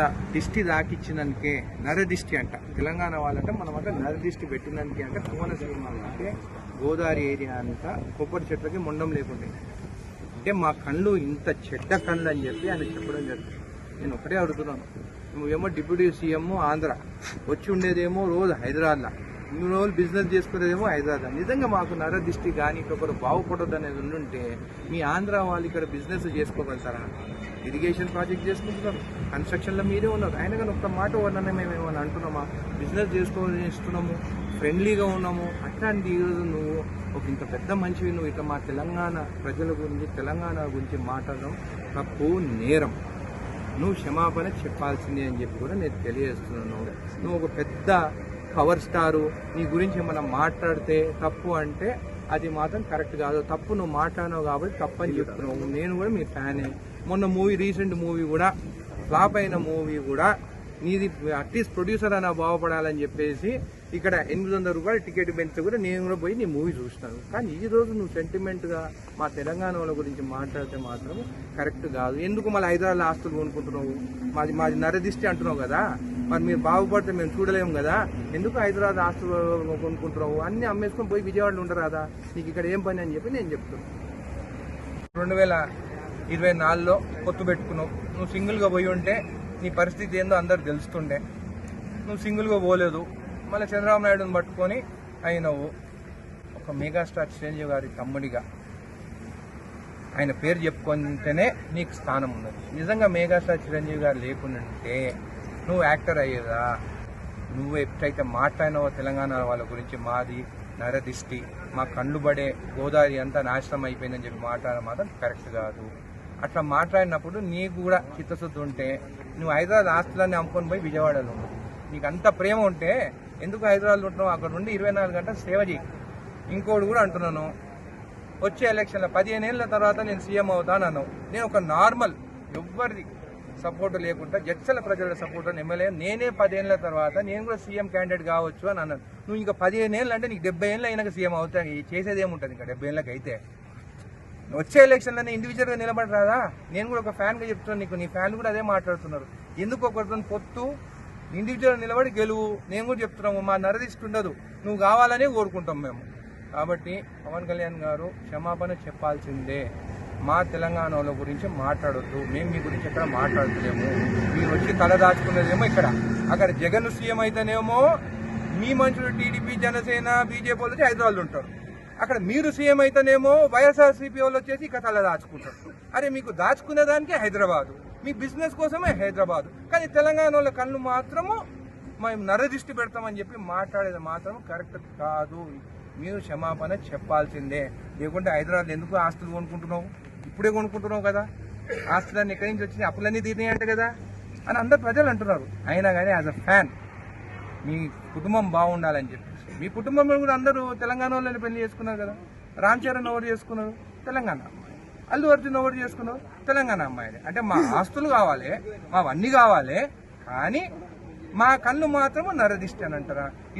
దిష్టి దాకిచ్చినందుకే నరదిష్టి అంట. తెలంగాణ వాళ్ళంటే మనం అంటే నరదిష్టి పెట్టినందుకే అంటే కోనసీమ అంటే గోదావరి ఏరియా అంతా కొబ్బరి చెట్లకి మొండం లేకుండే. అంటే మా కళ్ళు ఇంత చెడ్డ కళ్ళు అని చెప్పి ఆయన చెప్పడం జరిగింది. నేను ఒకటే అడుగుతున్నాను. నువ్వేమో డిప్యూటీ సీఎం ఆంధ్ర. వచ్చి ఉండేదేమో రోజు హైదరాబాద్లో. ఇన్ని రోజులు బిజినెస్ చేసుకునేదేమో హైదరాబాద్. నిజంగా మాకు నరదిష్టి కానీ ఇంకొకరు బాగుపడదు అనేది ఉండుంటే మీ ఆంధ్ర వాళ్ళు ఇక్కడ బిజినెస్ చేసుకోగలుగుతారా? ఇరిగేషన్ ప్రాజెక్ట్ చేసుకుంటున్నారు. కన్స్ట్రక్షన్లో మీరే ఉన్నారు. ఆయన కానీ ఒక్క మాట వల్లనే మేము ఏమైనా అంటున్నామా? బిజినెస్ చేసుకోవాలని ఇస్తున్నాము ఫ్రెండ్లీగా ఉన్నాము. అట్లాంటి ఈరోజు నువ్వు ఒక ఇంత పెద్ద మనిషివి నువ్వు ఇట్లా మా తెలంగాణ ప్రజల గురించి తెలంగాణ గురించి మాట్లాడడం తప్పు నేరం. నువ్వు క్షమాపణ చెప్పాల్సిందే అని చెప్పి కూడా నేను తెలియజేస్తున్నాను. నువ్వు ఒక పెద్ద పవర్ స్టారు నీ గురించి ఏమైనా మాట్లాడితే తప్పు అంటే అది మాత్రం కరెక్ట్ కాదు. తప్పు నువ్వు మాట్లాడినావు కాబట్టి తప్పు అని చెప్తున్నావు. నేను కూడా మీ ఫ్యానే. మొన్న మూవీ రీసెంట్ మూవీ కూడా ఫ్లాప్ అయిన మూవీ కూడా నీది అట్లీస్ట్ ప్రొడ్యూసర్ అయినా బాగుపడాలని చెప్పేసి ఇక్కడ ఎనిమిది వందల రూపాయలు టికెట్ పెంచితే కూడా నేను కూడా పోయి నీ మూవీ చూస్తాను కానీ ఈ రోజు నువ్వు సెంటిమెంట్గా మా తెలంగాణ వాళ్ళ గురించి మాట్లాడితే మాత్రం కరెక్ట్ కాదు. ఎందుకు మళ్ళీ హైదరాబాద్ ఆస్తులు కొనుక్కుంటున్నావు? మాది మాది నరదిష్టి అంటున్నావు కదా? మరి మీరు బాగుపడితే మేము చూడలేము కదా. ఎందుకు హైదరాబాద్ ఆస్తులు కొనుక్కుంటున్నావు? అన్ని అమ్మేసుకొని పోయి విజయవాడలో ఉండరాదా? నీకు ఇక్కడ ఏం పని అని చెప్పి నేను చెప్తున్నాను రెండు వేల ఇరవై నాలుగులో పొత్తు పెట్టుకున్నావు. నువ్వు సింగిల్గా పోయి ఉంటే నీ పరిస్థితి ఏందో అందరు తెలుస్తుండే. నువ్వు సింగిల్గా పోలేదు. మళ్ళీ చంద్రబాబు నాయుడుని పట్టుకొని అయినవు. ఒక మెగాస్టార్ చిరంజీవి గారి తమ్ముడిగా. ఆయన పేరు చెప్పుకుంటేనే నీకు స్థానం ఉన్నది. నిజంగా మెగాస్టార్ చిరంజీవి గారు లేకుండాంటే నువ్వు యాక్టర్ అయ్యేదా? నువ్వు ఎప్పుడైతే మాట్లాడినావో తెలంగాణ వాళ్ళ గురించి మాది నరదిష్టి మా కళ్ళు పడే గోదావరి అంతా నాశనం అయిపోయిందని చెప్పి మాట్లాడడం మాత్రం కరెక్ట్ కాదు. అట్లా మాట్లాడినప్పుడు నీకు కూడా చిత్తశుద్ధి ఉంటే నువ్వు హైదరాబాద్ ఆస్తులన్నీ అమ్ముకొని పోయి విజయవాడలో నీకు అంత ప్రేమ ఉంటే ఎందుకు హైదరాబాద్లో ఉంటున్నావు? అక్కడ నుండి ఇరవై నాలుగు గంటలు సేవ చేయి ఇంకోటి కూడా అంటున్నాను వచ్చే ఎలక్షన్లో పదిహేను ఏళ్ళ తర్వాత నేను సీఎం అవుతాను అన్నావు నేను ఒక నార్మల్ ఎవ్వరిది సపోర్ట్ లేకుండా జడ్చల ప్రజల సపోర్ట్ ఎమ్మెల్యే నేనే పదేళ్ళ తర్వాత నేను కూడా సీఎం క్యాండిడేట్ కావచ్చు అని అన్నాను నువ్వు ఇంకా పదిహేను ఏళ్ళు అంటే నీకు డెబ్బై ఏళ్ళు అయినాక సీఎం అవుతాను చేసేది ఏముంటుంది ఇంకా డెబ్బై ఏళ్ళకి అయితే? వచ్చే ఎలక్షన్లోనే ఇండివిజువల్గా నిలబడరాదా? నేను కూడా ఒక ఫ్యాన్గా చెప్తున్నాను నీకు నీ ఫ్యాన్ కూడా అదే మాట్లాడుతున్నారు. ఎందుకు ఒకరితో పొత్తు? ఇండివిజువల్ నిలబడి గెలువు. నేను కూడా చెప్తున్నాము మా నరదిష్టి ఉండదు. నువ్వు కావాలనే కోరుకుంటాం మేము. కాబట్టి పవన్ కళ్యాణ్ గారు క్షమాపణ చెప్పాల్సిందే. మా తెలంగాణ వాళ్ళ గురించి మాట్లాడొద్దు మేము మీ గురించి ఎక్కడ మాట్లాడలేము మీరు వచ్చి తల దాచుకున్నదేమో ఇక్కడ. అక్కడ జగన్ సీఎం అయితేనేమో మీ మనుషులు టీడీపీ జనసేన బీజేపీ వాళ్ళు హైదరాబాద్ హైదరాబాద్లో ఉంటారు. అక్కడ మీరు సీఎం అయితేనేమో వైఎస్ఆర్సీపీ వాళ్ళు వచ్చేసి ఇక తల దాచుకుంటారు. అరే మీకు దాచుకునే దానికే హైదరాబాదు. మీ బిజినెస్ కోసమే హైదరాబాదు. కానీ తెలంగాణ వాళ్ళ కళ్ళు మాత్రము మేము నరదిష్టి పెడతామని చెప్పి మాట్లాడేది మాత్రం కరెక్ట్ కాదు. మీరు క్షమాపణ చెప్పాల్సిందే. లేకుంటే హైదరాబాద్ ఎందుకు ఆస్తులు కొనుక్కుంటున్నావు? ఇప్పుడే కొనుక్కుంటున్నావు కదా. ఆస్తులన్నీ ఎక్కడి నుంచి వచ్చినాయి? అప్పులన్నీ తీరినాయంట కదా. అని అందరు ప్రజలు అంటున్నారు. అయినా కానీ యాజ్ అ ఫ్యాన్ మీ కుటుంబం బాగుండాలని చెప్పి మీ కుటుంబంలో కూడా అందరూ తెలంగాణ వాళ్ళని పెళ్ళి చేసుకున్నారు కదా. రామ్ చరణ్ ఎవరు చేసుకున్నారు? తెలంగాణ అల్లు అర్జున్ ఎవరు చేసుకున్నారు? తెలంగాణ అమ్మాయి అంటే మా ఆస్తులు కావాలి మావన్నీ కావాలి కానీ మా కళ్ళు మాత్రం నరదిష్టి అని అంటారా?